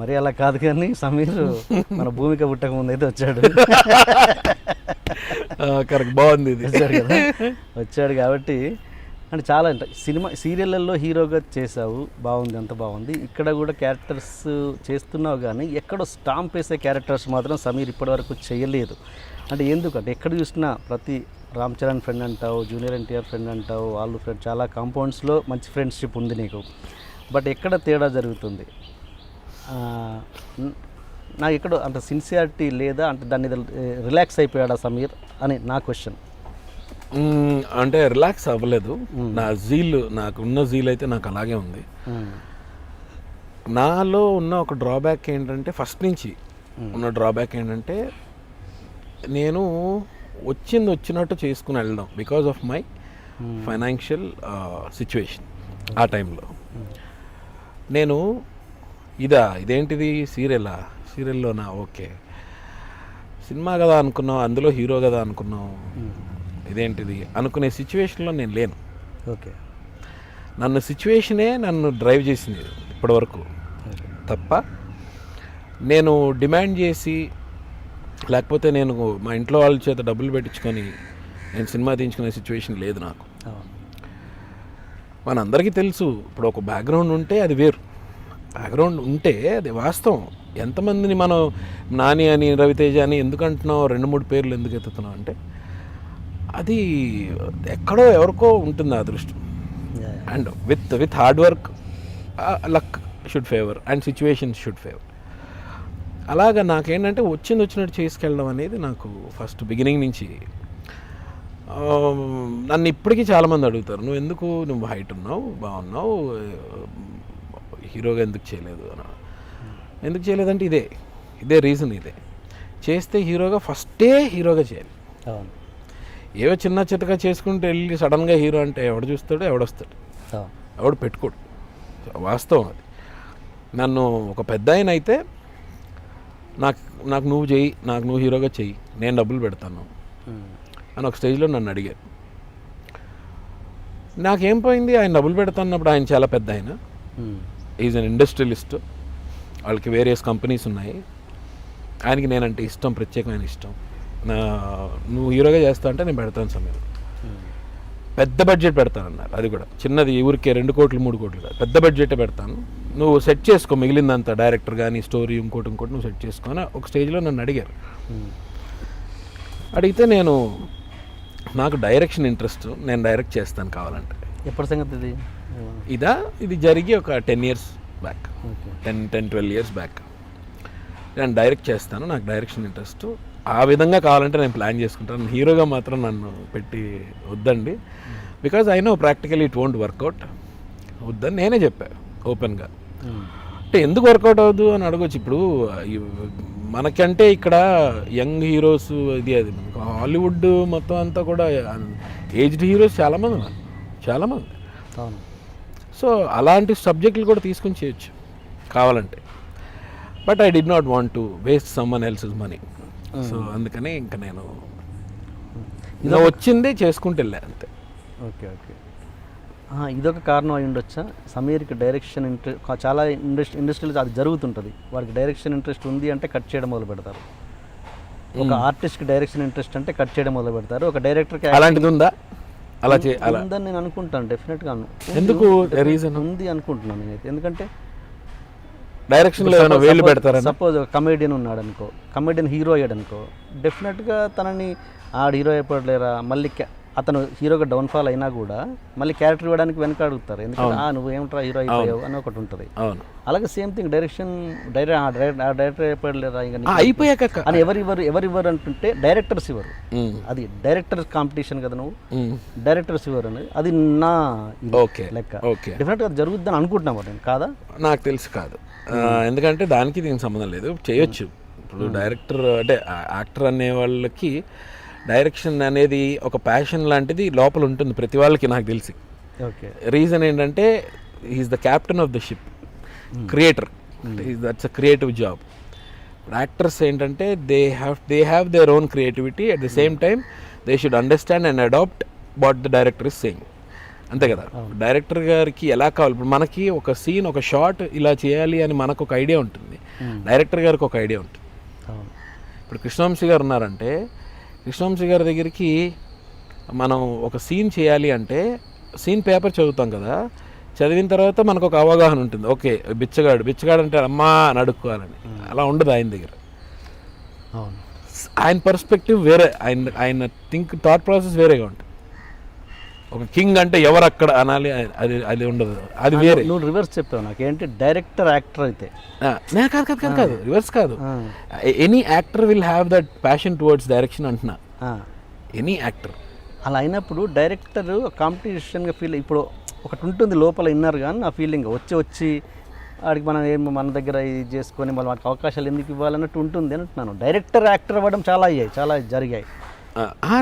మరి అలా కాదు కానీ సమీర్ మన భూమిక పుట్టక ముందు అయితే వచ్చాడు కరెక్ట్ బాగుంది ఇది. వచ్చాడు కదా? వచ్చాడు కాబట్టి అంటే చాలా అంటే సినిమా సీరియళ్ళల్లో హీరోగా చేసావు బాగుంది అంత బాగుంది. ఇక్కడ కూడా క్యారెక్టర్స్ చేస్తున్నావు కానీ ఎక్కడో స్టాంప్ వేసే క్యారెక్టర్స్ మాత్రం సమీర్ ఇప్పటివరకు చేయలేదు. అంటే ఎందుకు? అంటే ఎక్కడ చూసినా ప్రతి రామ్ చరణ్ ఫ్రెండ్ అంటావు జూనియర్ ఎన్టీఆర్ ఫ్రెండ్ అంటావు వాళ్ళు ఫ్రెండ్ చాలా కాంపౌండ్స్లో మంచి ఫ్రెండ్షిప్ ఉంది నీకు. బట్ ఎక్కడ తేడా జరుగుతుంది? నాకు ఎక్కడో అంటే సిన్సియారిటీ లేదా అంటే దాని మీద రిలాక్స్ అయిపోయాడా సమీర్ అని నా క్వశ్చన్ అంటే రిలాక్స్ అవ్వలేదు. నా జీల్ నాకు ఉన్న జీల్ అయితే నాకు అలాగే ఉంది. నాలో ఉన్న ఒక డ్రాబ్యాక్ ఏంటంటే ఫస్ట్ నుంచి ఉన్న డ్రాబ్యాక్ ఏంటంటే నేను వచ్చింది వచ్చినట్టు చేసుకుని వెళ్దాం because of my financial situation ఆ టైంలో నేను ఇదా ఇదేంటిది? సీరియలా? సీరియల్లోనా? ఓకే. సినిమా కదా అనుకున్నావు అందులో హీరో కదా అనుకున్నావు. ఇదేంటిది? అనుకునే సిచ్యువేషన్లో నేను లేను. ఓకే. నన్ను సిచ్యువేషనే నన్ను డ్రైవ్ చేసింది ఇప్పటివరకు. తప్ప నేను డిమాండ్ చేసి లేకపోతే నేను మా ఇంట్లో వాళ్ళ చేత డబ్బులు పెట్టించుకొని నేను సినిమా తీయించుకునే సిచ్యువేషన్ లేదు నాకు. మనందరికీ తెలుసు ఇప్పుడు ఒక బ్యాక్గ్రౌండ్ ఉంటే అది వేరు. బ్యాక్గ్రౌండ్ ఉంటే అది వాస్తవం. ఎంతమందిని మనం నాని అని రవితేజ అని ఎందుకు అంటున్నావు? రెండు మూడు పేర్లు ఎందుకు ఎత్తుతున్నావు అంటే అది ఎక్కడో ఎవరికో ఉంటుంది ఆ దృష్టి. And with with hard work luck should favour and situations should favour. అలాగా నాకేంటంటే వచ్చింది వచ్చినట్టు చేసుకెళ్ళడం అనేది నాకు ఫస్ట్ బిగినింగ్ నుంచి నన్ను ఇప్పటికీ చాలామంది అడుగుతారు నువ్వు ఎందుకు? నువ్వు హైట్ ఉన్నావు బాగున్నావు హీరోగా ఎందుకు చేయలేదు అని ఎందుకు చేయలేదంటే ఇదే ఇదే రీజన్ ఇదే. చేస్తే హీరోగా ఫస్టే హీరోగా చేయాలి. ఏవో చిన్న చితగా చేసుకుంటూ వెళ్ళి సడన్గా హీరో అంటే ఎవడు చూస్తాడు ఎవడొస్తాడు ఎవడు పెట్టుకోడు. వాస్తవం అది. నన్ను ఒక పెద్ద ఆయన అయితే నాకు నాకు నువ్వు చెయ్యి నాకు నువ్వు హీరోగా చెయ్యి నేను డబ్బులు పెడతాను. అని ఒక స్టేజ్లో నన్ను అడిగారు. నాకేం పోయింది? ఆయన డబ్బులు పెడతాన్నప్పుడు ఆయన చాలా పెద్ద ఆయన. ఈజ్ అన్ ఇండస్ట్రియలిస్ట్ వాళ్ళకి వేరియస్ కంపెనీస్ ఉన్నాయి. ఆయనకి నేనంటే ఇష్టం ప్రత్యేకమైన ఇష్టం. నా నువ్వు హీరోగా చేస్తా అంటే నేను పెడతాను సమయం. పెద్ద బడ్జెట్ పెడతానన్నారు అది కూడా. చిన్నది ఊరికే రెండు కోట్లు మూడు కోట్లు కాదు. పెద్ద బడ్జెటే పెడతాను. నువ్వు సెట్ చేసుకో మిగిలిందంతా డైరెక్టర్ కానీ స్టోరీ ఇంకోటి ఇంకోటి నువ్వు సెట్ చేసుకొని ఒక స్టేజ్లో నన్ను అడిగారు. అడిగితే నేను నాకు డైరెక్షన్ ఇంట్రెస్ట్ నేను డైరెక్ట్ చేస్తాను కావాలంటే. ఎప్పటి సంగతి ఇది? ఇదా జరిగి ఒక ten years back okay ten ten twelve years back నేను డైరెక్ట్ చేస్తాను నాకు డైరెక్షన్ ఇంట్రెస్ట్ ఆ విధంగా కావాలంటే నేను ప్లాన్ చేసుకుంటాను. హీరోగా మాత్రం నన్ను పెట్టి వద్దండి. Because I know practically it won't work out వద్దని నేనే చెప్పా ఓపెన్గా ఉమ్. అంటే ఎందుకు వర్కౌట్ అవ్వదు అని అడగొచ్చు. ఇప్పుడు మనకంటే ఇక్కడ యంగ్ హీరోస్ ఇది అది మనకు హాలీవుడ్ మొత్తం అంతా కూడా ఏజ్డ్ హీరోస్ చాలామంది ఉన్నారు. చాలామంది అవును. సో అలాంటి సబ్జెక్టులు కూడా తీసుకుని చేయొచ్చు కావాలంటే. But I did not want to waste someone else's money so అందుకని ఇంకా నేను ఇలా వచ్చిందే చేసుకుంటూ వెళ్ళా అంతే. ఓకే ఓకే ఇదొక కారణం అయి ఉండొచ్చా? సమీర్కి డైరెక్షన్ ఇంట్రెస్ట్ చాలా ఇండస్ట్రీ ఇండస్ట్రీలో అది జరుగుతుంటుంది. వాడికి డైరెక్షన్ ఇంట్రెస్ట్ ఉంది అంటే కట్ చేయడం మొదలు పెడతారు. ఒక ఆర్టిస్ట్కి డైరెక్షన్ ఇంట్రెస్ట్ అంటే కట్ చేయడం మొదలు పెడతారు. ఒక డైరెక్టర్కి అలాంటిది ఉందా? అలా చే అలా ఉందని నేను అనుకుంటాను డెఫినెట్గా ఎందుకు? రీజన్ ఉంది అనుకుంటున్నాను నేనైతే. ఎందుకంటే డైరెక్షన్లో ఏమైనా వేలు పెడతారని? సపోజ్ ఒక కమెడియన్ ఉన్నాడు అనుకో కమెడియన్ హీరో అయ్యాడు అనుకో డెఫినెట్గా తనని ఆడు హీరో అయిపోలేరా? మళ్ళీ అతను హీరోగా డౌన్ఫాల్ అయినా కూడా మళ్ళీ క్యారెక్టర్ ఇవ్వడానికి వెనక అడుగుతారు. ఎందుకంటే "ఆ, నువ్వు ఏమిట్రా హీరో అయిపోయావు అని ఒకటి ఉంటుంది. అలాగే same thing direction direct director నీకు- అయిపోయాక అని ఎవరు ఇవ్వరు ఎవరు ఇవ్వరు అంటుంటే డైరెక్టర్స్ ఇవ్వరు. అది డైరెక్టర్ కాంపిటీషన్ కదా నువ్వు. డైరెక్టర్స్ ఇవ్వరు అనేది అది నా లెక్క. డెఫినెట్గా అది జరుగుద్దని అనుకుంటున్నాను నేను కాదా? నాకు తెలుసు కాదు. ఎందుకంటే దానికి దీనికి సంబంధం లేదు. చేయొచ్చు. ఇప్పుడు డైరెక్టర్ అంటే యాక్టర్ అనే వాళ్ళకి డైరెక్షన్ అనేది ఒక ప్యాషన్ లాంటిది లోపల ఉంటుంది ప్రతి వాళ్ళకి నాకు తెలిసి. ఓకే. రీజన్ ఏంటంటే is the captain of the ship creator that's a creative job actors ఏంటంటే they have they have their own creativity at the same time they should understand and adapt what the director is saying అంతే కదా? Director గారికి ఎలా కావాలి? ఇప్పుడు మనకి ఒక scene ఒక షాట్ ఇలా చేయాలి అని మనకు ఒక ఐడియా ఉంటుంది. డైరెక్టర్ గారికి ఒక ఐడియా ఉంటుంది. ఇప్పుడు కృష్ణవంశీ గారు ఉన్నారంటే కృష్ణవంశీ గారి దగ్గరికి మనం ఒక సీన్ చేయాలి అంటే సీన్ పేపర్ చదువుతాం కదా చదివిన తర్వాత మనకు ఒక అవగాహన ఉంటుంది. ఓకే బిచ్చగాడు బిచ్చగాడు అంటే అమ్మా అని అడుక్కోవాలని అలా ఉండదు ఆయన దగ్గర. అవును. ఆయన పర్స్పెక్టివ్ వేరే ఆయన ఆయన థింక్ థాట్ ప్రాసెస్ వేరేగా ఉంటుంది. ఒక కింగ్ అంటే ఎవరు అక్కడ అనాలి అది అది ఉండదు. అది వేరే. నువ్వు రివర్స్ చెప్పావు నాకు. ఏంటి? డైరెక్టర్ యాక్టర్ అయితే. కాదు కాదు కాదు కాదు. రివర్స్ కాదు. Any actor will have that passion towards direction అంటున్నా. ఎనీ యాక్టర్ అలా అయినప్పుడు డైరెక్టర్ కాంపిటీషన్గా ఫీల్ ఇప్పుడు ఒకటి ఉంటుంది లోపల ఇన్నర్ కానీ నా ఫీలింగ్ వచ్చి వచ్చి వాడికి మనం ఏం మన దగ్గర ఇది చేసుకొని మళ్ళీ వాటికి అవకాశాలు ఎందుకు ఇవ్వాలన్నట్టు ఉంటుంది అంటున్నాను. డైరెక్టర్ యాక్టర్ అవ్వడం చాలా అయ్యాయి చాలా జరిగాయి.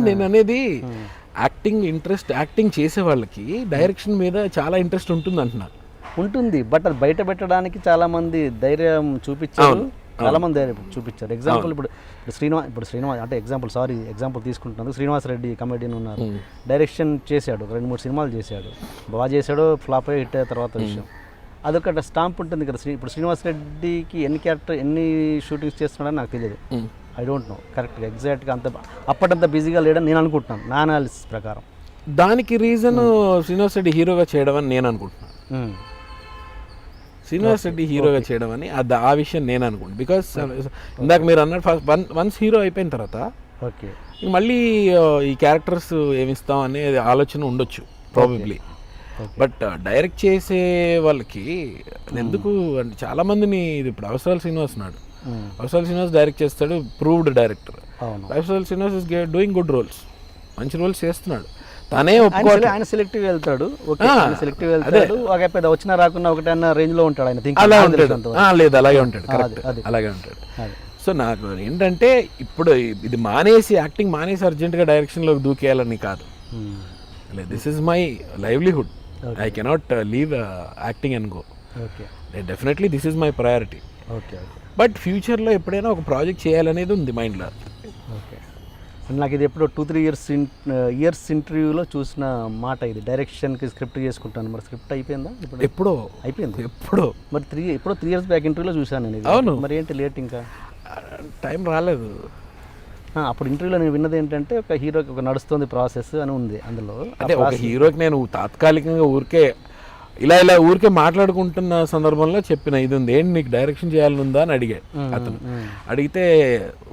నేను అనేది యాక్టింగ్ ఇంట్రెస్ట్ యాక్టింగ్ చేసే వాళ్ళకి డైరెక్షన్ మీద చాలా ఇంట్రెస్ట్ ఉంటుంది అంటున్నా ఉంటుంది బట్ అది బయట పెట్టడానికి చాలా మంది ధైర్యం చూపించారు. చాలా మంది ధైర్యం చూపించారు. ఎగ్జాంపుల్ ఇప్పుడు ఇప్పుడు శ్రీనివాస్ ఇప్పుడు శ్రీనివాస్ అంటే ఎగ్జాంపుల్ సారీ ఎగ్జాంపుల్ తీసుకుంటున్నాను. శ్రీనివాస్ రెడ్డి కమెడియన్ ఉన్నారు. డైరెక్షన్ చేశాడు రెండు మూడు సినిమాలు చేశాడు. బాగా చేశాడో ఫ్లాప్ అయ్యి హిట్ అయిన తర్వాత విషయం. అదొక స్టాంప్ ఉంటుంది కదా శ్రీ ఇప్పుడు శ్రీనివాస్ రెడ్డికి ఎన్ని క్యారెక్టర్ ఎన్ని షూటింగ్స్ చేస్తున్నాడని నాకు తెలియదు. ఐ డోంట్ నో కరెక్ట్గా ఎగ్జాక్ట్గా అంత అప్పటంత బిజీగా లేడని నేను అనుకుంటున్నాను. నా అనాలిసిస్ ప్రకారం. దానికి రీజన్ శ్రీనివాస్ రెడ్డి హీరోగా చేయడం అని నేను అనుకుంటున్నాను. మ్మ్. శ్రీనివాస్ రెడ్డి హీరోగా చేయడం అని అది ఆ విషయం నేను అనుకుంటున్నాను. బికాస్ ఇందాక మీరు అన్నట్టు ఫస్ట్ వన్ వన్స్ హీరో అయిపోయిన తర్వాత ఓకే మళ్ళీ ఆ, ఈ క్యారెక్టర్స్ ఏమిస్తాం అనేది ఆలోచన ఉండొచ్చు ప్రాబబ్లీ బట్ డైరెక్ట్ చేసే వాళ్ళకి ఎందుకు అంటే చాలా మందిని ఇది ఇప్పుడు అవసరాల శ్రీనివాస్ ఉన్నాడు అవసరాల శ్రీనివాస్ డైరెక్ట్ చేస్తాడు proved director Avasarala Srinivas is doing good roles మంచి రోల్స్ చేస్తున్నాడు. తనే ఆయన ఒప్పుకో సెల- ఆయన సెలెక్టివ్ వెళ్తాడు సెలెక్టివ్ వెళ్తాడు. ఒక పెద్ద వచ్చినా రాకున్నా ఒకటే అన్న రేంజ్లో ఉంటాడు ఆయన. అలా ఉంటాడు. లేదు అలాగే ఉంటాడు. కరెక్ట్. అలాగే ఉంటాడు. సో నాకు ఏంటంటే ఇప్పుడు ఇది మానేసి యాక్టింగ్ మానేసి అర్జెంట్గా డైరెక్షన్లోకి దూకేయాలని కాదు. లేదు this is my livelihood I cannot leave acting and go definitely this is my priority okay but ఫ్యూచర్లో ఎప్పుడైనా ఒక ప్రాజెక్ట్ చేయాలనేది ఉంది మైండ్లో. ఓకే. నాకు ఇది ఎప్పుడో టూ త్రీ ఇయర్స్ ఇయర్స్ ఇంటర్వ్యూలో చూసిన మాట ఇది. డైరెక్షన్కి స్క్రిప్ట్ చేసుకుంటాను. మరి స్క్రిప్ట్ అయిపోయిందా? ఇప్పుడు ఎప్పుడో. అయిపోయింది? ఎప్పుడో. మరి త్రీ ఎప్పుడో త్రీ ఇయర్స్ బ్యాక్ ఇంటర్వ్యూలో చూశాను నేను. అవును. మరి ఏంటి లేట్ ఇంకా? టైం రాలేదు. అప్పుడు ఇంటర్వ్యూలో నేను విన్నది ఏంటంటే ఒక హీరోకి ఒక నడుస్తుంది ప్రాసెస్ అని ఉంది అందులో. అంటే ఒక హీరోకి నేను తాత్కాలికంగా ఊరికే ఇలా ఇలా ఊరికే మాట్లాడుకుంటున్న సందర్భంలో చెప్పిన ఇది ఉంది. ఏంటి నీకు డైరెక్షన్ చేయాలని ఉందా అని అడిగాడు అతను. అడిగితే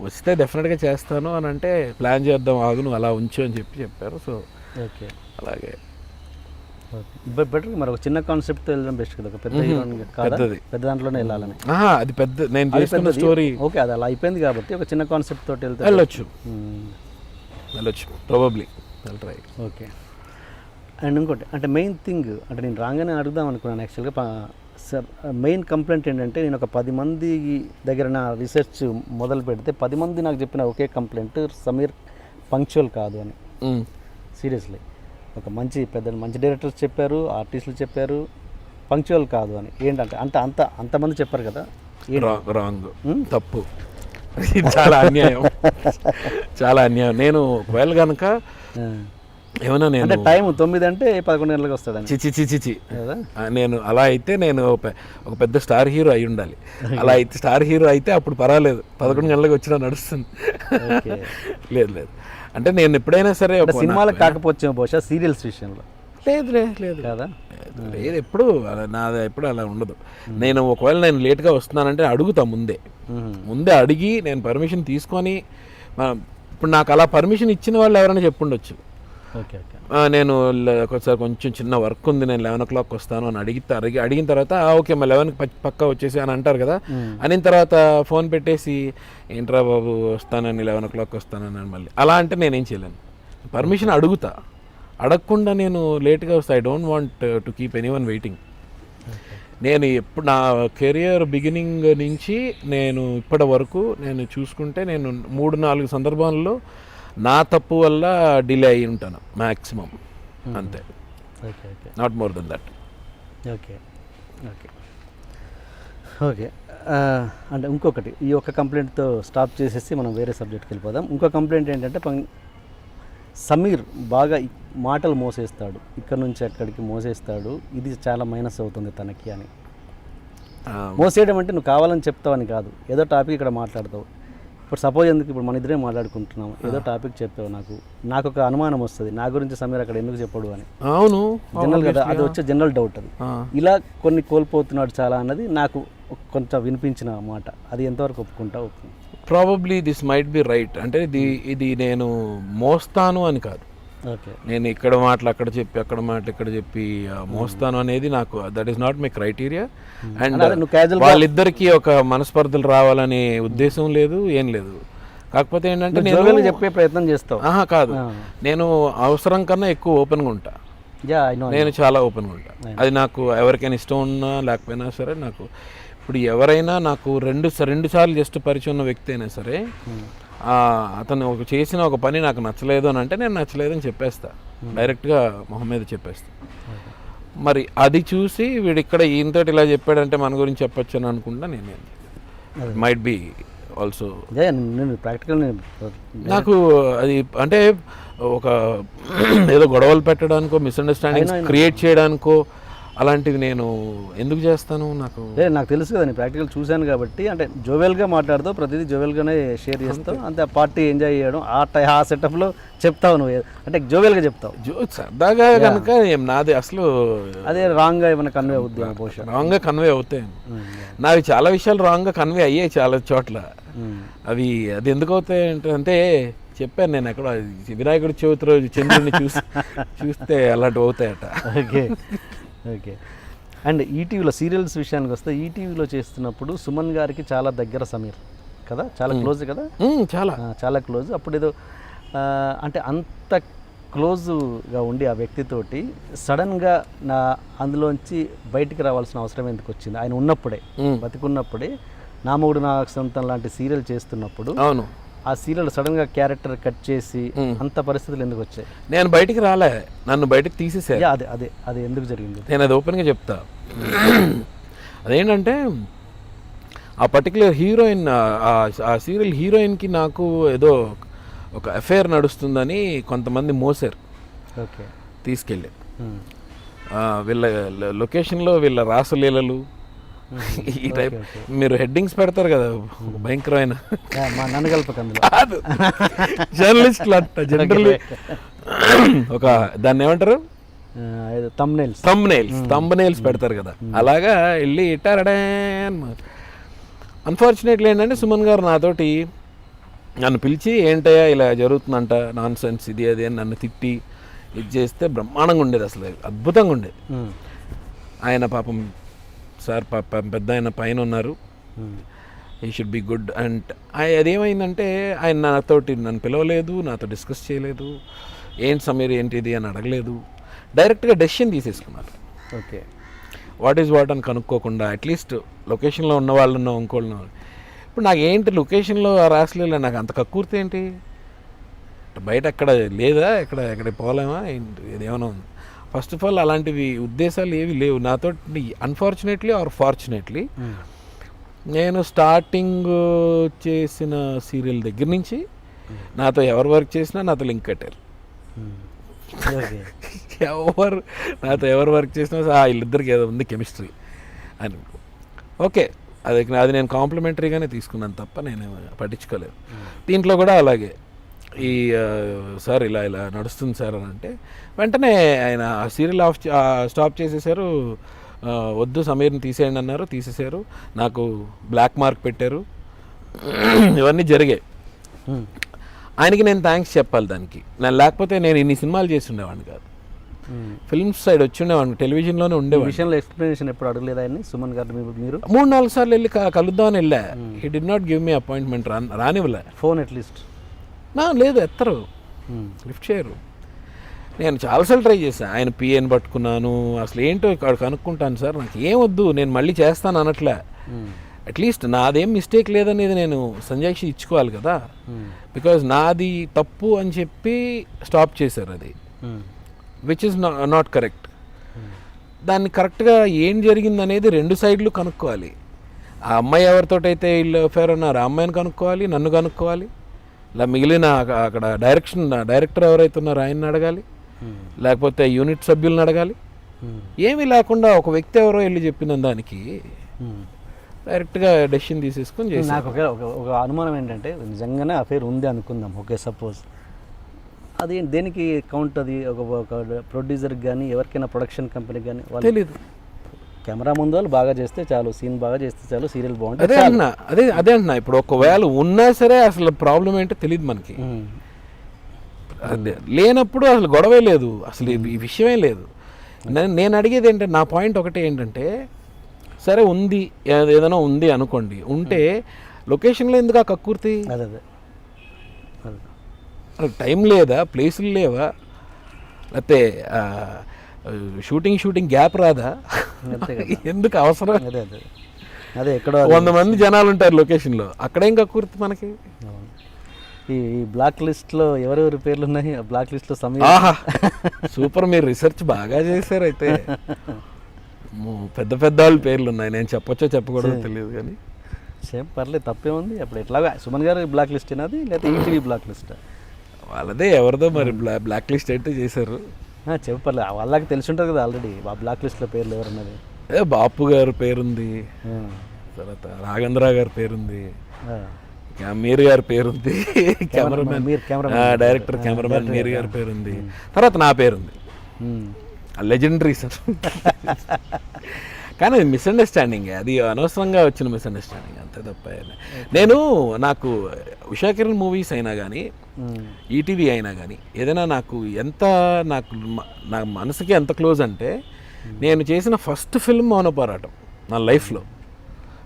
వస్తే డెఫినెట్గా చేస్తాను అని అంటే ప్లాన్ చేద్దాం ఆగు నువ్వు అలా ఉంచు అని చెప్పి చెప్పారు. So okay. అలాగే. బెటర్ మరి ఒక చిన్న కాన్సెప్ట్ వెళ్ళడం బెస్ట్ కదా. ఒక పెద్ద పెద్దది. పెద్ద దాంట్లోనే వెళ్ళాలని. అది పెద్ద నేను పెద్దది. స్టోరీ ఓకే అది అలా అయిపోయింది కాబట్టి ఒక చిన్న కాన్సెప్ట్ తోటి వెళ్తే వెళ్ళొచ్చు. వెళ్ళొచ్చు. Probably try okay. అండ్ ఇంకోటి అంటే మెయిన్ థింగ్ అంటే నేను రాగానే అడుగుదాం అనుకున్నాను యాక్చువల్గా సార్ మెయిన్ కంప్లైంట్ ఏంటంటే నేను ఒక పది మంది దగ్గర నా రీసెర్చ్ మొదలు పెడితే పది మంది నాకు చెప్పిన ఒకే కంప్లైంట్ సమీర్ పంక్చువల్ కాదు అని. సీరియస్లీ ఒక మంచి పెద్ద మంచి డైరెక్టర్స్ చెప్పారు ఆర్టిస్టులు చెప్పారు పంక్చువల్ కాదు అని. ఏంటంటే అంత అంత అంతమంది చెప్పారు కదా? రాంగ్. రాంగ్ తప్పు. చాలా అన్యాయం. చాలా అన్యాయం. నేను ఒకవేళ కనుక. ఏమన్నా నేను అంటే టైం తొమ్మిది అంటే పదకొండు గంటలకు వస్తాడని చిచి చిచి చి నేను అలా అయితే నేను ఒక పెద్ద స్టార్ హీరో అయి ఉండాలి. అలా అయితే స్టార్ హీరో అయితే అప్పుడు పర్వాలేదు. పదకొండు గంటలకు వచ్చినా నడుస్తుంది. లేదు లేదు. అంటే నేను ఎప్పుడైనా సరే సినిమాలకు కాకపోవచ్చు బహుశా సీరియల్స్ విషయంలో. లేదు లేదు. కదా? లేదు ఎప్పుడు అలా నాది ఎప్పుడు అలా ఉండదు. నేను ఒకవేళ నేను లేట్గా వస్తున్నానంటే అడుగుతా ముందే. ముందే అడిగి నేను పర్మిషన్ తీసుకొని ఇప్పుడు నాకు అలా పర్మిషన్ ఇచ్చిన వాళ్ళు ఎవరైనా చెప్పుండొచ్చు. నేను ఒకసారి కొంచెం చిన్న వర్క్ ఉంది నేను లెవెన్ ఓ క్లాక్ వస్తాను అని అడిగితే అడిగి అడిగిన తర్వాత "ఆ, ఓకే మా లెవెన్ పక్కా వచ్చేసి అని అంటారు కదా. అనిన తర్వాత ఫోన్ పెట్టేసి ఏంట్రా బాబు వస్తానని లెవెన్ ఓ క్లాక్ వస్తానని అని మళ్ళీ. అలా అంటే నేనేం చేయలేను. పర్మిషన్ అడుగుతా. అడగకుండా నేను లేట్గా వస్తా. I don't want to keep anyone waiting. నేను ఎప్పుడు నా కెరియర్ బిగినింగ్ నుంచి నేను ఇప్పటి వరకు నేను చూసుకుంటే నేను మూడు నాలుగు సందర్భాల్లో నా తప్పు వల్ల డిలే అయి ఉంటాను మ్యాక్సిమం అంతే. Okay okay not more then that okay okay okay అంటే ఇంకొకటి ఈ ఒక్క కంప్లైంట్తో స్టాప్ చేసేసి మనం వేరే సబ్జెక్ట్కి వెళ్ళిపోదాం. ఇంకో కంప్లైంట్ ఏంటంటే సమీర్ బాగా మాటలు మోసేస్తాడు. ఇక్కడ నుంచి అక్కడికి మోసేస్తాడు. ఇది చాలా మైనస్ అవుతుంది తనకి అని. మోసేయడం అంటే నువ్వు కావాలని చెప్తావని కాదు. ఏదో టాపిక్ ఇక్కడ మాట్లాడతావు. ఇప్పుడు సపోజ్ ఎందుకు ఇప్పుడు మన ఇద్దరే మాట్లాడుకుంటున్నాం ఏదో టాపిక్ చెప్పావు నాకు. నాకు ఒక అనుమానం వస్తుంది. నా గురించి సమీర్ అక్కడ ఎందుకు చెప్పడు అని. అవును. జనరల్ కదా అది వచ్చే జనరల్ డౌట్ అది. ఇలా కొన్ని కోల్పోతున్నాడు చాలా అన్నది నాకు కొంచెం వినిపించిన మాట. అది ఎంతవరకు ఒప్పుకుంటా ఒప్పుకుంటా probably this might be right అంటే ఇది ఇది నేను మోస్తాను అని కాదు. నేను ఇక్కడ మాటలు అక్కడ చెప్పి అక్కడ మాటలు ఇక్కడ చెప్పి మోస్తాను అనేది నాకు that is not my criteria and వాళ్ళిద్దరికి ఒక మనస్పర్ధలు రావాలనే ఉద్దేశం లేదు ఏం లేదు. కాకపోతే ఏంటంటే నేను చెప్పే ప్రయత్నం చేస్తావు. ఆహా కాదు. నేను అవసరం కన్నా ఎక్కువ ఓపెన్గా ఉంటా. నేను చాలా ఓపెన్గా ఉంటా. అది నాకు ఎవరికైనా ఇష్టం ఉన్నా లేకపోయినా సరే నాకు ఇప్పుడు ఎవరైనా నాకు రెండు రెండు సార్లు జస్ట్ పరిచయం ఉన్న వ్యక్తి అయినా సరే ఆ, అతను ఒక చేసిన ఒక పని నాకు నచ్చలేదు అని అంటే నేను నచ్చలేదు అని చెప్పేస్తా డైరెక్ట్గా మొహం మీద చెప్పేస్తా మరి అది చూసి వీడు ఇక్కడ ఈయనతోటి ఇలా చెప్పాడంటే మన గురించి చెప్పొచ్చు అని అనుకుంటా నేను. మైట్ బి ఆల్సో నేను ప్రాక్టికల్ నాకు అది అంటే ఒక ఏదో గొడవలు పెట్టడానికో మిస్అండర్స్టాండింగ్స్ క్రియేట్ చేయడానికో అలాంటివి నేను ఎందుకు చేస్తాను? నాకు లేదు నాకు తెలుసు కదా నేను ప్రాక్టికల్ చూశాను కాబట్టి. అంటే జోవెల్గా మాట్లాడుతావు ప్రతిదీ జోవెల్గానే షేర్ చేస్తావు. అంతే. ఆ పార్టీ ఎంజాయ్ చేయడం ఆ టై ఆ సెటప్లో చెప్తావు నువ్వు. అంటే జోవెల్గా చెప్తావు. జో సరదాగా కనుక ఏం నాది అసలు అదే రాంగ్గా ఏమైనా కన్వే అవుద్ది బహుశా రాంగ్గా కన్వే అవుతాయి. నావి చాలా విషయాలు రాంగ్గా కన్వే అయ్యాయి చాలా చోట్ల. అవి అది ఎందుకు అవుతాయి అంటే అంటే చెప్పాను నేను ఎక్కడ వినాయకుడి చవితి రోజు చంద్రుడిని చూసి చూస్తే అలాంటివి అవుతాయట. ఓకే. ఓకే. అండ్ ఈటీవీలో సీరియల్స్ విషయానికి వస్తే ఈటీవీలో చేస్తున్నప్పుడు సుమన్ గారికి చాలా దగ్గర సమీర్ కదా? చాలా క్లోజ్ కదా? చాలా. చాలా క్లోజ్. అప్పుడు ఏదో అంటే అంత క్లోజ్గా ఉండి ఆ వ్యక్తితోటి సడన్గా నా అందులోంచి బయటికి రావాల్సిన అవసరం ఎందుకు వచ్చింది? ఆయన ఉన్నప్పుడే బతికున్నప్పుడే నా మొగుడు నా సొంతం లాంటి సీరియల్ చేస్తున్నప్పుడు అవును. ఆ సీరియల్ సడన్గా క్యారెక్టర్ కట్ చేసి. అంత పరిస్థితులు ఎందుకు వచ్చాయి? నేను బయటికి రాలే. నన్ను బయటికి తీసేసారు యా, అదే అదే అది ఎందుకు జరిగింది? నేను అది ఓపెన్గా చెప్తా. అదేంటంటే ఆ పర్టికులర్ హీరోయిన్ ఆ సీరియల్ హీరోయిన్కి నాకు ఏదో ఒక అఫైర్ నడుస్తుందని కొంతమంది మోసారు. ఓకే. తీసుకెళ్ళి. వీళ్ళ లొకేషన్లో వీళ్ళ రాసలీలలు ఈ టైప్ మీరు హెడ్డింగ్స్ పెడతారు కదా ఒక భయంకరమైన. కాదు. జర్నలిస్టులు అంట జనరల్ ఒక దాన్ని ఏమంటారు? తమ్నైల్స్ థంబ్నైల్స్ థంబ్నైల్స్ పెడతారు కదా. అలాగా వెళ్ళి ఇట్టారడే అన్ఫార్చునేట్లీ ఏంటంటే సుమన్ గారు నాతోటి నన్ను పిలిచి ఏంటయ్యా ఇలా జరుగుతుందంట నాన్ సెన్స్ ఇది అది అని నన్ను తిట్టి ఇది చేస్తే బ్రహ్మాండంగా ఉండేది అసలు. అద్భుతంగా ఉండేది. ఆయన పాపం సార్ పాప పెద్ద ఆయన పైన ఉన్నారు. ఈ షుడ్ బి గుడ్ అండ్ అదేమైందంటే ఆయన నాతోటి నన్ను పిలవలేదు నాతో డిస్కస్ చేయలేదు. ఏంటి సమీర్ ఏంటిది అని అడగలేదు. డైరెక్ట్గా డెసిషన్ తీసేసుకున్నారు. ఓకే. వాట్ ఈజ్ వాట్ అని కనుక్కోకుండా అట్లీస్ట్ లొకేషన్లో ఉన్న వాళ్ళు ఉన్న ఇంకోళ్ళు ఉన్న వాళ్ళు. ఇప్పుడు నాకు ఏంటి లొకేషన్లో రాసలేదు నాకు అంత కక్కుర్తి ఏంటి? బయట అక్కడ లేదా? ఎక్కడ ఎక్కడ పోలేమా? ఏంటి? ఇది ఏమైనా ఉంది. ఫస్ట్ ఆఫ్ ఆల్ అలాంటివి ఉద్దేశాలు ఏవి లేవు. నాతో అన్ఫార్చునేట్లీ ఆర్ ఫార్చునేట్లీ నేను స్టార్టింగ్ చేసిన సీరియల్ దగ్గర నుంచి నాతో ఎవరు వర్క్ చేసినా నాతో లింక్ కట్టారు. ఓకే ఎవరు నాతో ఎవరు వర్క్ చేసినా వీళ్ళిద్దరికి ఏదో ఉంది కెమిస్ట్రీ అని. ఓకే అది అది నేను కాంప్లిమెంటరీగానే తీసుకున్నాను తప్ప నేను పట్టించుకోలేదు. దీంట్లో కూడా అలాగే. ఈ సార్ ఇలా ఇలా నడుస్తుంది సార్ అని అంటే వెంటనే ఆయన ఆ సీరియల్ ఆఫ్ స్టాప్ చేసేసారు. వద్దు సమీర్ని తీసేయండి అన్నారు తీసేశారు నాకు బ్లాక్ మార్క్ పెట్టారు. ఇవన్నీ జరిగాయి. ఆయనకి నేను థ్యాంక్స్ చెప్పాలి దానికి. నేను లేకపోతే నేను ఇన్ని సినిమాలు చేసి ఉండేవాడిని కాదు. ఫిల్మ్స్ సైడ్ వచ్చి ఉండేవాడిని టెలివిజన్లోనే ఉండేవాడిని. విషయంలో ఎక్స్ప్లెనేషన్ ఎప్పుడు అడగలేదా ఆయన్ని? సుమన్ గారు మీరు? మూడు నాలుగు సార్లు వెళ్ళి కలుద్దామని వెళ్ళా. He did not give me appointment రా రానివ్వలే. ఫోన్ అట్లీస్ట్ లేదు ఎత్తరు. లిఫ్ట్ చేయరు. నేను చాలాసార్లు ట్రై చేశాను ఆయన పిఎని పట్టుకున్నాను. అసలు ఏంటో ఇక్కడ కనుక్కుంటాను సార్. నాకు ఏం వద్దు నేను మళ్ళీ చేస్తాను అనట్లే. అట్లీస్ట్ నాదేం మిస్టేక్ లేదనేది నేను సంజాక్షి ఇచ్చుకోవాలి కదా. బికాజ్ నాది తప్పు అని చెప్పి స్టాప్ చేశారు అది. విచ్ ఇస్ నాట్ కరెక్ట్ దాన్ని కరెక్ట్గా ఏం జరిగింది అనేది రెండు సైడ్లు కనుక్కోవాలి. ఆ అమ్మాయి ఎవరితోటైతే వీళ్ళు అఫేర్ ఉన్నారు ఆ అమ్మాయిని కనుక్కోవాలి నన్ను కనుక్కోవాలి. ఇలా మిగిలిన అక- అక్కడ డైరెక్షన్ డైరెక్టర్ ఎవరైతే ఉన్నారో ఆయన్ని అడగాలి. ఉమ్, లేకపోతే యూనిట్ సభ్యులను అడగాలి. ఉమ్, ఏమీ లేకుండా ఒక వ్యక్తి ఎవరో వెళ్ళి చెప్పిన దానికి ఉమ్. డైరెక్ట్గా డెసిషన్ తీసేసుకొని చేసి నాకు ఒక అనుమానం ఏంటంటే నిజంగానే అఫేర్ ఉంది అనుకుందాం. ఓకే సపోజ్ అది దేనికి కౌంట్ అది? ఒక ప్రొడ్యూసర్కి కానీ ఎవరికైనా ప్రొడక్షన్ కంపెనీకి కానీ వాళ్ళు తెలీదు. కెమెరా ముందు వాళ్ళు బాగా చేస్తే చాలు సీన్ బాగా చేస్తే చాలు సీరియల్ బాగుంటే అదే అంటున్నా అదే అదే అంటున్నా ఇప్పుడు ఒకవేళ ఉన్నా సరే అసలు ప్రాబ్లం ఏంటో తెలియదు మనకి. లేనప్పుడు అసలు గొడవే లేదు అసలు ఈ- విషయమే లేదు. నేను అడిగేది ఏంటంటే నా పాయింట్ ఒకటే ఏంటంటే సరే ఉంది ఏదైనా ఉంది అనుకోండి ఉంటే లొకేషన్లో ఎందుకు ఆ కక్కుర్తి? అదే టైం లేదా ప్లేసులు లేవా? లేకపోతే షూటింగ్ షూటింగ్ గ్యాప్ రాదా? ఎందుకు అవసరం? అదే అదే అదే. ఎక్కడో అది- వంద మంది జనాలు ఉంటారు లొకేషన్లో. అక్కడేం కక్కుర్తి మనకి. ఈ బ్లాక్ లిస్ట్లో ఎవరెవరి పేర్లు ఉన్నాయి? ఆ బ్లాక్ లిస్ట్లో ఆహా! సూపర్ మీరు రీసెర్చ్ బాగా చేశారు అయితే. పెద్ద పెద్ద వాళ్ళ పేర్లు ఉన్నాయి. నేను చెప్పొచ్చో చెప్పకూడదో తెలియదు కానీ. సేమ్ పర్లేదు తప్పే ఉంది. అప్పుడు ఎట్లాగా సుమన్ గారు బ్లాక్ లిస్ట్ అది లేకపోతే ఈటీవీ బ్లాక్ లిస్ట్? వాళ్ళదే ఎవరిదో మరి బ్లా బ్లాక్ లిస్ట్ అయితే చేశారు. చెప్పు పర్లేదు వాళ్ళకి తెలిసి ఉంటుంది కదా ఆల్రెడీ ఆ బ్లాక్ లిస్ట్లో పేర్లు ఎవరున్నది? ఏ బాపు గారి పేరుంది. తర్వాత రాఘేంద్ర గారి పేరుంది. మీర్ గారి పేరుంది. Cameraman. Mir cameraman. Director cameraman Mir గారి. పేరుంది. తర్వాత నా పేరుంది. Legendary sir. కానీ అది మిస్అండర్స్టాండింగ్ అది అనవసరంగా వచ్చిన మిస్అండర్స్టాండింగ్ అంతే తప్ప. నేను నాకు ఉషా కిరణ్ మూవీస్ అయినా కానీ. ఈటీవీ అయినా కానీ ఏదైనా నాకు ఎంత నాకు నా మనసుకి ఎంత క్లోజ్ అంటే నేను చేసిన ఫస్ట్ ఫిల్మ్ మౌన పోరాటం నా లైఫ్లో.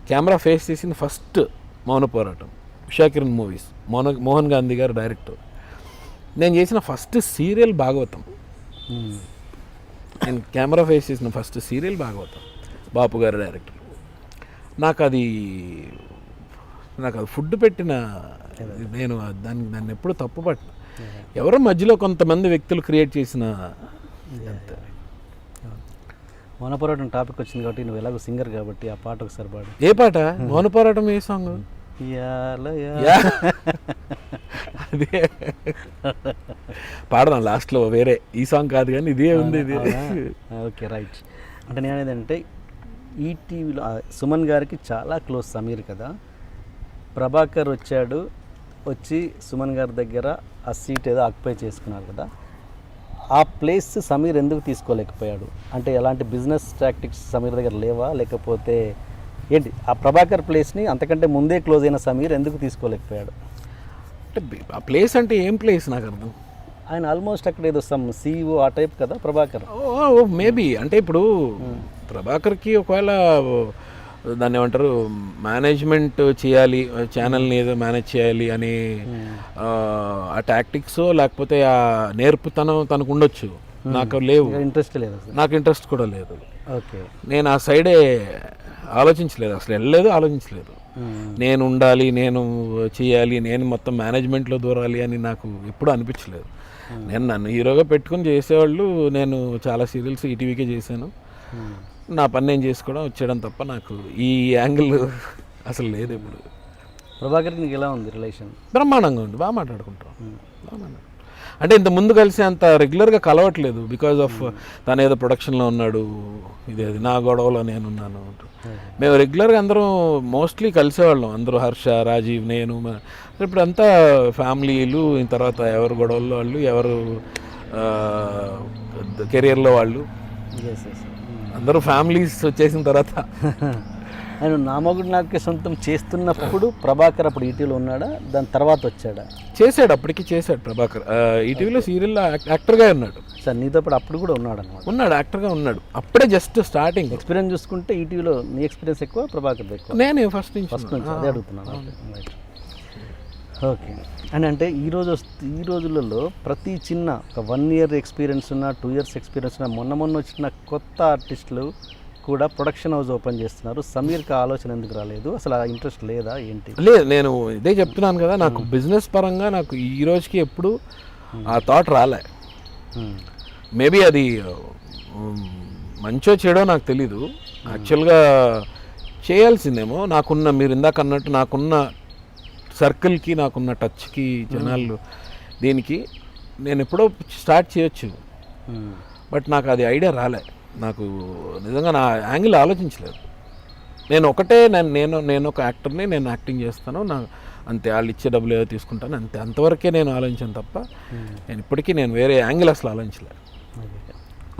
కెమెరా ఫేస్ చేసిన first Mouna Poratam Usha Kiran movies. Mohan Mohan Gandhi garu director. నేను చేసిన ఫస్ట్ సీరియల్ భాగవతం. నేను కెమెరా ఫేస్ చేసిన first serial Bhagavatam. Bapu garu director. నాకు అది నాకు అది ఫుడ్ పెట్టిన నేను దాన్ని దాన్ని ఎప్పుడు తప్పు పట్టిన ఎవరో మధ్యలో కొంతమంది వ్యక్తులు క్రియేట్ చేసిన అంతే. మౌన పోరాటం టాపిక్ వచ్చింది కాబట్టి నువ్వు ఎలాగో సింగర్ కాబట్టి ఆ పాట ఒకసారి పాడు. ఏ పాట? మౌన పోరాటం ఏ సాంగ్. అదే. పాడదాం లాస్ట్లో వేరే. ఈ సాంగ్ కాదు కానీ ఇదే ఉంది ఇది? Okay right. అంటే నేను ఏంటంటే ఈటీవీలో సుమన్ గారికి చాలా క్లోజ్ సమీర్ కదా. ప్రభాకర్ వచ్చాడు వచ్చి సుమన్ గారి దగ్గర ఆ సీట్ ఏదో ఆక్యుపై చేసుకున్నారు కదా. ఆ ప్లేస్ సమీర్ ఎందుకు తీసుకోలేకపోయాడు? అంటే ఎలాంటి బిజినెస్ టాక్టిక్స్ సమీర్ దగ్గర లేవా? లేకపోతే ఏంటి? ఆ ప్రభాకర్ ప్లేస్ని అంతకంటే ముందే క్లోజ్ అయిన సమీర్ ఎందుకు తీసుకోలేకపోయాడు? అంటే ఆ ప్లేస్ అంటే ఏం ప్లేస్ నాకు అర్థం? ఆయన ఆల్మోస్ట్ అక్కడ ఏదో సమ్ సీఈఓ ఆ టైప్ కదా ప్రభాకర్? Oh maybe. అంటే ఇప్పుడు ప్రభాకర్కి ఒకవేళ దాన్ని ఏమంటారు మేనేజ్మెంట్ చేయాలి ఛానల్ని ఏదో మేనేజ్ చేయాలి అని ఆ, ఆ టాక్టిక్స్ లేకపోతే ఆ నేర్పుతనం తనకు ఉండొచ్చు నాకు లేవు. ఇంట్రెస్ట్ లేదు నాకు ఇంట్రెస్ట్ కూడా లేదు. ఓకే. నేను ఆ సైడే ఆలోచించలేదు. అసలు వెళ్ళలేదు ఆలోచించలేదు. నేను ఉండాలి నేను చేయాలి నేను మొత్తం మేనేజ్మెంట్లో దూరాలి అని నాకు ఎప్పుడూ అనిపించలేదు. నేను నన్ను హీరోగా పెట్టుకుని చేసేవాళ్ళు నేను చాలా సీరియల్స్ ఈటీవీకే చేశాను. నా పని నేను చేసుకోవడం వచ్చేయడం తప్ప నాకు ఈ యాంగిల్ అసలు లేదు ఇప్పుడు. ప్రభాకర్ నీకు ఎలా ఉంది రిలేషన్ బ్రహ్మాండంగా ఉంది. బాగా మాట్లాడుకుంటాం బాగా మాట్లాడుకుంటాం. అంటే ఇంత ముందు కలిసి అంత రెగ్యులర్గా కలవట్లేదు బికాజ్ ఆఫ్ తను ఏదో ప్రొడక్షన్లో ఉన్నాడు ఇది అది నా గొడవలో నేనున్నాను మేము. రెగ్యులర్గా అందరం మోస్ట్లీ కలిసేవాళ్ళం. అందరూ హర్ష రాజీవ్ నేను ఇప్పుడు అంతా ఫ్యామిలీలు తర్వాత ఎవరు గొడవల్లో వాళ్ళు ఎవరు కెరియర్లో వాళ్ళు. అందరూ ఫ్యామిలీస్ వచ్చేసిన తర్వాత. ఆయన నామగుడు నాకే సొంతం చేస్తున్నప్పుడు ప్రభాకర్ అప్పుడు ఈటీలో ఉన్నాడా? దాని తర్వాత వచ్చాడా? చేశాడు అప్పటికి చేశాడు ప్రభాకర్. ఈటీవీలో సీరియల్లో యాక్టర్గా ఉన్నాడు. సార్ నీతో పాటు అప్పుడు కూడా ఉన్నాడు అనమాట ఉన్నాడు యాక్టర్గా ఉన్నాడు. అప్పుడే జస్ట్ స్టార్టింగ్ ఎక్స్పీరియన్స్ చూసుకుంటే ఈటీవీలో నీ ఎక్స్పీరియన్స్ ఎక్కువ ప్రభాకర్ ఎక్కువ? నేను ఫస్ట్ నుంచి ఫస్ట్ నుంచి అదే అడుగుతున్నాను. ఓకే అని అంటే ఈ రోజు వస్తు- ఈ రోజులలో ప్రతి చిన్న ఒక వన్ ఇయర్ ఎక్స్పీరియన్స్ ఉన్న టూ ఇయర్స్ ఎక్స్పీరియన్స్ ఉన్న మొన్న మొన్న వచ్చిన కొత్త ఆర్టిస్టులు కూడా ప్రొడక్షన్ హౌస్ ఓపెన్ చేస్తున్నారు. సమీర్కి ఆలోచన ఎందుకు రాలేదు? అసలు ఆ ఇంట్రెస్ట్ లేదా ఏంటి? లేదు నేను ఇదే చెప్తున్నాను కదా నాకు బిజినెస్ పరంగా నాకు ఈ రోజుకి ఎప్పుడు ఆ థాట్ రాలే. మేబీ అది మంచో చెడో నాకు తెలీదు. యాక్చువల్గా చేయాల్సిందేమో నాకున్న మీరు ఇందాక అన్నట్టు నాకున్న సర్కిల్కి నాకున్న టచ్కి జనాలు దీనికి నేను ఎప్పుడో స్టార్ట్ చేయొచ్చు. బట్ నాకు అది ఐడియా రాలే. నాకు నిజంగా నా యాంగిల్ ఆలోచించలేదు. నేను ఒకటే నేను నేను నేను ఒక యాక్టర్ని నేను యాక్టింగ్ చేస్తాను. నా అంతే వాళ్ళు ఇచ్చే డబ్బులు ఏదో తీసుకుంటాను. అంతే అంతవరకే నేను ఆలోచించాను తప్ప నేను ఇప్పటికీ నేను వేరే యాంగిల్ అసలు ఆలోచించలేదు.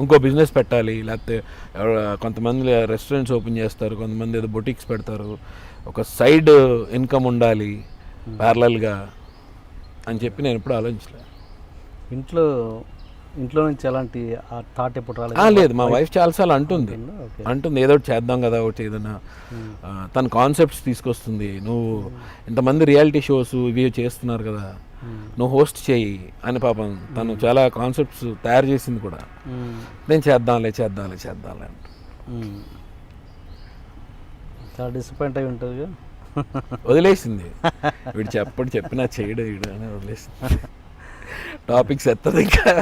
ఇంకో బిజినెస్ పెట్టాలి లేకపోతే కొంతమంది రెస్టారెంట్స్ ఓపెన్ చేస్తారు కొంతమంది ఏదో బొటిక్స్ పెడతారు. ఒక సైడ్ ఇన్కమ్ ఉండాలి. ప్యారలల్గా అని చెప్పి నేను ఎప్పుడు ఆలోచించలేదు ఇంట్లో ఇంట్లో నుంచి ఎలాంటి థాట్ ఎప్పుడు రాలేదు? లేదు. మా వైఫ్ చాలాసార్లు అంటుంది. అంటుంది? ఏదో ఒకటి చేద్దాం కదా ఒకటి ఏదైనా తన కాన్సెప్ట్స్ తీసుకొస్తుంది. నువ్వు ఇంతమంది రియాలిటీ షోస్ ఇవి చేస్తున్నారు కదా నువ్వు హోస్ట్ చేయి అని పాపం తను చాలా కాన్సెప్ట్స్ తయారు చేసింది కూడా. నేను చేద్దాంలే చేద్దాంలే చేద్దాంలే అంట. చాలా డిసప్పాయింట్ అయి ఉంటుంది వదిలేసింది. వీడు చెప్పడు చెప్పినా చేయడు వీడు అని వదిలేసింది. టాపిక్స్ ఎత్తది ఇంకా